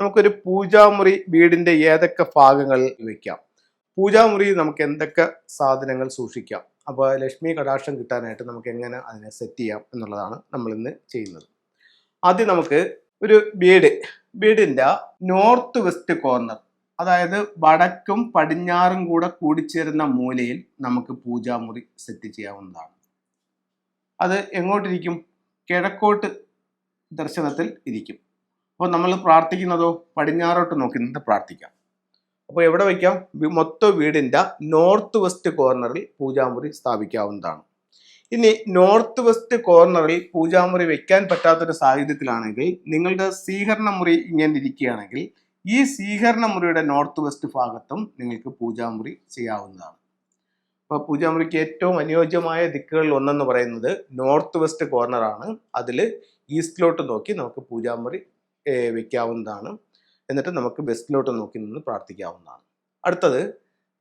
നമുക്കൊരു പൂജാമുറി വീടിന്റെ ഏതൊക്കെ ഭാഗങ്ങളിൽ വയ്ക്കാം പൂജാമുറി നമുക്ക് എന്തൊക്കെ സാധനങ്ങൾ സൂക്ഷിക്കാം. അപ്പോൾ ലക്ഷ്മി കടാക്ഷം കിട്ടാനായിട്ട് നമുക്ക് എങ്ങനെ അതിനെ സെറ്റ് ചെയ്യാം എന്നുള്ളതാണ് നമ്മൾ ഇന്ന് ചെയ്യുന്നത്. ആദ്യം നമുക്ക് ഒരു വീട്. വീടിന്റെ നോർത്ത് വെസ്റ്റ് കോർണർ അതായത് വടക്കും പടിഞ്ഞാറും കൂടെ കൂടിച്ചേരുന്ന മൂലയിൽ നമുക്ക് പൂജാമുറി സെറ്റ് ചെയ്യാവുന്നതാണ്. അത് എങ്ങോട്ടിരിക്കും? കിഴക്കോട്ട് ദർശനത്തിൽ ഇരിക്കും. അപ്പോൾ നമ്മൾ പ്രാർത്ഥിക്കുന്നതോ പടിഞ്ഞാറോട്ട് നോക്കി നിന്ന് പ്രാർത്ഥിക്കാം. അപ്പോൾ എവിടെ വയ്ക്കാം? മൊത്തം വീടിന്റെ നോർത്ത് വെസ്റ്റ് കോർണറിൽ പൂജാമുറി സ്ഥാപിക്കാവുന്നതാണ്. ഇനി നോർത്ത് വെസ്റ്റ് കോർണറിൽ പൂജാമുറി വെക്കാൻ പറ്റാത്തൊരു സാഹചര്യത്തിലാണെങ്കിൽ നിങ്ങളുടെ സ്വീകരണ മുറി ഇങ്ങനെ ഇരിക്കുകയാണെങ്കിൽ ഈ സ്വീകരണ മുറിയുടെ നോർത്ത് വെസ്റ്റ് ഭാഗത്തും നിങ്ങൾക്ക് പൂജാമുറി ചെയ്യാവുന്നതാണ്. അപ്പോൾ പൂജാമുറിക്ക് ഏറ്റവും അനുയോജ്യമായ ദിക്കുകളിൽ ഒന്നെന്ന് പറയുന്നത് നോർത്ത് വെസ്റ്റ് കോർണറാണ്. അതിൽ ഈസ്റ്റിലോട്ട് നോക്കി നമുക്ക് പൂജാമുറി ഏർ, വെക്കാവുന്നതാണ്. എന്നിട്ട് നമുക്ക് വെസ്റ്റിലോട്ട് നോക്കി നിന്ന് പ്രാർത്ഥിക്കാവുന്നതാണ്. അടുത്തത്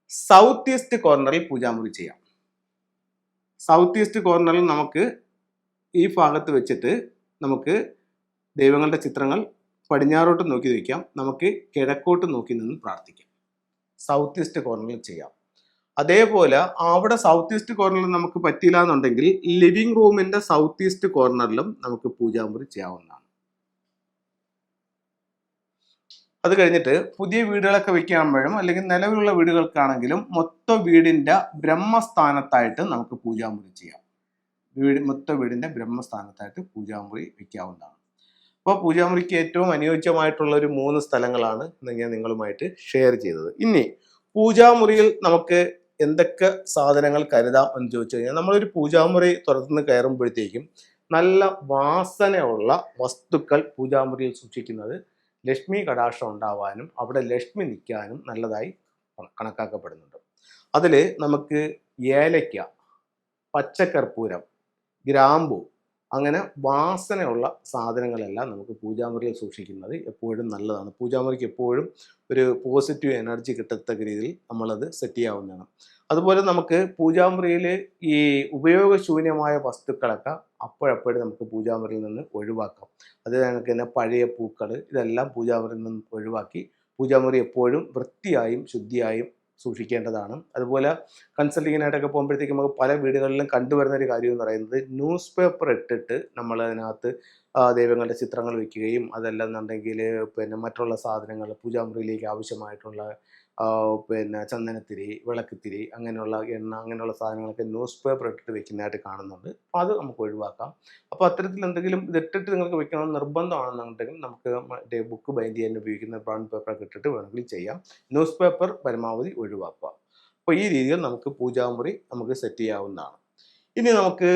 സൗത്ത് ഈസ്റ്റ് കോർണറിൽ പൂജാമുറി ചെയ്യാം. സൗത്ത് ഈസ്റ്റ് കോർണറിൽ നമുക്ക് ഈ ഭാഗത്ത് വെച്ചിട്ട് നമുക്ക് ദൈവങ്ങളുടെ ചിത്രങ്ങൾ പടിഞ്ഞാറോട്ട് നോക്കി വയ്ക്കാം നമുക്ക് കിഴക്കോട്ട് നോക്കി നിന്ന് പ്രാർത്ഥിക്കാം. സൗത്ത് ഈസ്റ്റ് കോർണറിൽ ചെയ്യാം. അതേപോലെ അവിടെ സൗത്ത് ഈസ്റ്റ് കോർണറിൽ നമുക്ക് പറ്റിയില്ല എന്നുണ്ടെങ്കിൽ ലിവിംഗ് റൂമിന്റെ സൗത്ത് ഈസ്റ്റ് കോർണറിലും നമുക്ക് പൂജാമുറി ചെയ്യാവുന്നതാണ്. അത് കഴിഞ്ഞിട്ട് പുതിയ വീടുകളൊക്കെ വെക്കുമ്പോഴും അല്ലെങ്കിൽ നിലവിലുള്ള വീടുകൾക്കാണെങ്കിലും മൊത്ത വീടിന്റെ ബ്രഹ്മസ്ഥാനത്തായിട്ട് നമുക്ക് പൂജാമുറി ചെയ്യാം. വീട് മൊത്ത വീടിന്റെ ബ്രഹ്മസ്ഥാനത്തായിട്ട് പൂജാമുറി വെക്കാവുന്നതാണ് അപ്പോൾ പൂജാമുറിക്ക് ഏറ്റവും അനുയോജ്യമായിട്ടുള്ള ഒരു മൂന്ന് സ്ഥലങ്ങളാണ് ഇന്ന് ഞാൻ നിങ്ങളുമായിട്ട് ഷെയർ ചെയ്തത്. ഇനി പൂജാമുറിയിൽ നമുക്ക് എന്തൊക്കെ സാധനങ്ങൾ കരുതാം എന്ന് ചോദിച്ചു കഴിഞ്ഞാൽ നമ്മളൊരു പൂജാമുറി തുറന്ന് കയറുമ്പോഴത്തേക്കും നല്ല വാസനയുള്ള വസ്തുക്കൾ പൂജാമുറിയിൽ സൂക്ഷിക്കുന്നത് ലക്ഷ്മി കടാക്ഷം ഉണ്ടാവാനും അവിടെ ലക്ഷ്മി നിൽക്കാനും നല്ലതായി കണ- കണക്കാക്കപ്പെടുന്നുണ്ട്. അതിൽ നമുക്ക് ഏലയ്ക്ക പച്ചക്കർപ്പൂരം ഗ്രാമ്പു അങ്ങനെ വാസനയുള്ള സാധനങ്ങളെല്ലാം നമുക്ക് പൂജാമുറിയിൽ സൂക്ഷിക്കുന്നത് എപ്പോഴും നല്ലതാണ്. പൂജാമുറിക്ക് എപ്പോഴും ഒരു പോസിറ്റീവ് എനർജി കിട്ടത്തക്ക രീതിയിൽ നമ്മളത് സെറ്റ് ചെയ്യാവുന്നതാണ്. അതുപോലെ നമുക്ക് പൂജാമുറിയിൽ ഈ ഉപയോഗശൂന്യമായ വസ്തുക്കളൊക്കെ അപ്പോഴപ്പോഴും നമുക്ക് പൂജാമുറിയിൽ നിന്ന് ഒഴിവാക്കാം. അത് കണക്ക് തന്നെ പഴയ പൂക്കൾ ഇതെല്ലാം പൂജാമുറിയിൽ നിന്ന് ഒഴിവാക്കി പൂജാമുറി എപ്പോഴും വൃത്തിയായും ശുദ്ധിയായും സൂക്ഷിക്കേണ്ടതാണ്. അതുപോലെ കൺസൾട്ടിങ്ങിനായിട്ടൊക്കെ പോകുമ്പോഴത്തേക്കും നമുക്ക് പല വീടുകളിലും കണ്ടുവരുന്ന ഒരു കാര്യം എന്ന് പറയുന്നത് ന്യൂസ് പേപ്പർ ഇട്ടിട്ട് നമ്മൾ അതിനകത്ത് ദൈവങ്ങളുടെ ചിത്രങ്ങൾ വെക്കുകയും അതല്ലെന്നുണ്ടെങ്കിൽ പിന്നെ മറ്റുള്ള സാധനങ്ങൾ പൂജാമുറിയിലേക്ക് ആവശ്യമായിട്ടുള്ള പിന്നെ ചന്ദനത്തിരി വിളക്കുത്തിരി അങ്ങനെയുള്ള എണ്ണ അങ്ങനെയുള്ള സാധനങ്ങളൊക്കെ ന്യൂസ് പേപ്പർ ഇട്ടിട്ട് വെക്കുന്നതായിട്ട് കാണുന്നുണ്ട്. അപ്പോൾ അത് നമുക്ക് ഒഴിവാക്കാം. അപ്പോൾ അത്തരത്തിൽ എന്തെങ്കിലും ഇതിട്ടിട്ട് നിങ്ങൾക്ക് വെക്കണം നിർബന്ധമാണെന്നുണ്ടെങ്കിൽ നമുക്ക് മറ്റേ ബുക്ക് ബൈൻഡ് ചെയ്യാൻ ഉപയോഗിക്കുന്ന ബ്രൗൺ പേപ്പറൊക്കെ ഇട്ടിട്ട് വേണമെങ്കിൽ ചെയ്യാം. ന്യൂസ് പേപ്പർ പരമാവധി ഒഴിവാക്കുക. അപ്പോൾ ഈ രീതിയിൽ നമുക്ക് പൂജാമുറി നമുക്ക് സെറ്റ് ചെയ്യാവുന്നതാണ്. ഇനി നമുക്ക്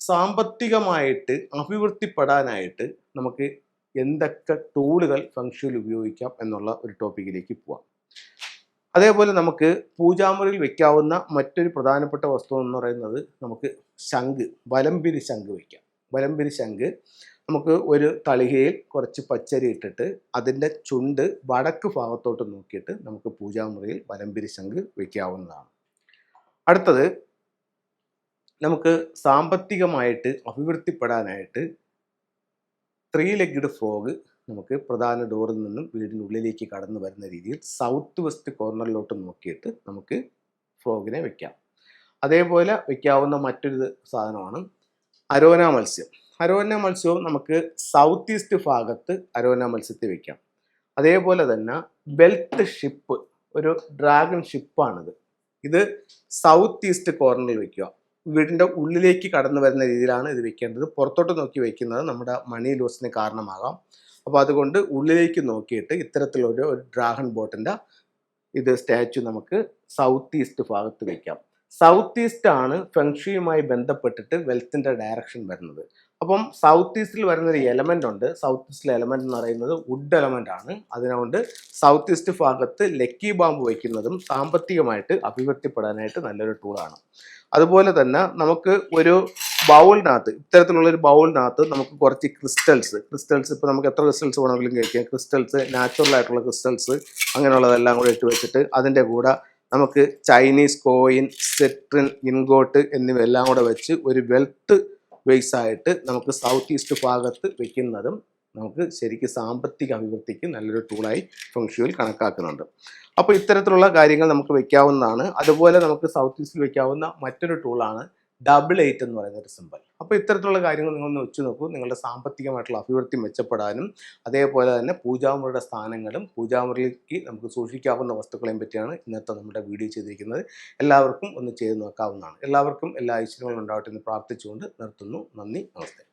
സാമ്പത്തികമായിട്ട് അഭിവൃദ്ധിപ്പെടാനായിട്ട് നമുക്ക് എന്തൊക്കെ ടൂളുകൾ ഫംഗ്ഷനിൽ ഉപയോഗിക്കാം എന്നുള്ള ഒരു ടോപ്പിക്കിലേക്ക് പോവാം. അതേപോലെ നമുക്ക് പൂജാമുറിയിൽ വെക്കാവുന്ന മറ്റൊരു പ്രധാനപ്പെട്ട വസ്തു എന്ന് പറയുന്നത് നമുക്ക് ശംഖ് വലംപിരി ശംഖ് വയ്ക്കാം വലംപിരി ശംഖ് നമുക്ക് ഒരു തളികയിൽ കുറച്ച് പച്ചരി ഇട്ടിട്ട് അതിന്റെ ചുണ്ട് വടക്ക് ഭാഗത്തോട്ട് നോക്കിയിട്ട് നമുക്ക് പൂജാമുറിയിൽ വലംപിരി ശംഖ് വയ്ക്കാവുന്നതാണ് അടുത്തത് നമുക്ക് സാമ്പത്തികമായിട്ട് അഭിവൃദ്ധിപ്പെടാനായിട്ട് ത്രീ ലെഗ്ഡ് ഫ്രോഗ് നമുക്ക് പ്രധാന ഡോറിൽ നിന്നും വീടിനുള്ളിലേക്ക് കടന്നു വരുന്ന രീതിയിൽ സൗത്ത് വെസ്റ്റ് കോർണറിലോട്ട് നോക്കിയിട്ട് നമുക്ക് ഫ്രോഗിനെ വെക്കാം. അതേപോലെ വെക്കാവുന്ന മറ്റൊരു സാധനമാണ് അരോന മത്സ്യം. അരോന മത്സ്യവും നമുക്ക് സൗത്ത് ഈസ്റ്റ് ഭാഗത്ത് അരോന മത്സ്യത്തെ വെക്കാം. അതേപോലെ തന്നെ ബെൽത്ത് ഷിപ്പ് ഒരു ഡ്രാഗൺ ഷിപ്പാണിത് ഇത് സൗത്ത് ഈസ്റ്റ് കോർണറിൽ വെക്കുക. വീടിന്റെ ഉള്ളിലേക്ക് കടന്നു വരുന്ന രീതിയിലാണ് ഇത് വെക്കേണ്ടത്. പുറത്തോട്ട് നോക്കി വെക്കുന്നത് നമ്മുടെ മണി ലോസിന് കാരണമാകാം. അപ്പോൾ അതുകൊണ്ട് ഉള്ളിലേക്ക് നോക്കിയിട്ട് ഇത്തരത്തിലൊരു ഒരു ഡ്രാഗൺ ബോട്ടിന്റെ ഇത് സ്റ്റാച്ചു നമുക്ക് സൗത്ത് ഈസ്റ്റ് ഭാഗത്ത് വയ്ക്കാം സൗത്ത് ഈസ്റ്റ് ആണ് ഫെങ്ഷിയുമായി ബന്ധപ്പെട്ടിട്ട് വെൽത്തിന്റെ ഡയറക്ഷൻ വരുന്നത്. അപ്പം സൗത്ത് ഈസ്റ്റിൽ വരുന്നൊരു എലമെന്റ് ഉണ്ട്. സൗത്ത് ഈസ്റ്റിലെ എലമെന്റ് എന്ന് പറയുന്നത് വുഡ് എലമെന്റ് ആണ്. അതിനുകൊണ്ട് സൗത്ത് ഈസ്റ്റ് ഭാഗത്ത് ലക്കി ബാമ്പ് വയ്ക്കുന്നതും സാമ്പത്തികമായിട്ട് അഭിവൃദ്ധിപ്പെടാനായിട്ട് നല്ലൊരു ടൂളാണ് അതുപോലെ തന്നെ നമുക്ക് ഒരു ബൗളിനകത്ത് ഇത്തരത്തിലുള്ള ഒരു ബൗളിനകത്ത് നമുക്ക് കുറച്ച് ക്രിസ്റ്റൽസ് ക്രിസ്റ്റൽസ് ഇപ്പോൾ നമുക്ക് എത്ര ക്രിസ്റ്റൽസ് വേണമെങ്കിലും കഴിക്കാം. ക്രിസ്റ്റൽസ് നാച്ചുറൽ ആയിട്ടുള്ള ക്രിസ്റ്റൽസ് അങ്ങനെയുള്ളതെല്ലാം കൂടെ ഇട്ട് വെച്ചിട്ട് അതിന്റെ കൂടെ നമുക്ക് ചൈനീസ് കോയിൻ സെട്രിൻ ഇൻഗോട്ട് എന്നിവയെല്ലാം കൂടെ വെച്ച് ഒരു വെൽത്ത് ബേസ് ആയിട്ട് നമുക്ക് സൗത്ത് ഈസ്റ്റ് ഭാഗത്ത് വെക്കുന്നതും നമുക്ക് ശരിക്കും സാമ്പത്തിക അഭിവൃദ്ധിക്ക് നല്ലൊരു ടൂളായി ഫംഗ്ഷുവിൽ കണക്കാക്കുന്നുണ്ട്. അപ്പോൾ ഇത്തരത്തിലുള്ള കാര്യങ്ങൾ നമുക്ക് വെക്കാവുന്നതാണ്. അതുപോലെ നമുക്ക് സൗത്ത് ഈസ്റ്റിൽ വെക്കാവുന്ന മറ്റൊരു ടൂളാണ് ഡബിൾ എയ്റ്റ് എന്ന് പറയുന്ന ഒരു സിമ്പൽ അപ്പോൾ ഇത്തരത്തിലുള്ള കാര്യങ്ങൾ നിങ്ങളൊന്ന് വെച്ച് നോക്കൂ. നിങ്ങളുടെ സാമ്പത്തികമായിട്ടുള്ള അഭിവൃദ്ധി മെച്ചപ്പെടാനും അതേപോലെ തന്നെ പൂജാമുറിയുടെ സ്ഥാനങ്ങളും പൂജാമുറിയിലേക്ക് നമുക്ക് സൂക്ഷിക്കാവുന്ന വസ്തുക്കളെയും പറ്റിയാണ് ഇന്നത്തെ നമ്മുടെ വീഡിയോ ചെയ്തിരിക്കുന്നത്. എല്ലാവർക്കും ഒന്ന് ചെയ്ത് നോക്കാവുന്നതാണ്. എല്ലാവർക്കും എല്ലാ ഐശ്വര്യങ്ങളും ഉണ്ടാവട്ടെ എന്ന് പ്രാർത്ഥിച്ചുകൊണ്ട് നിർത്തുന്നു. നന്ദി നമസ്തേ.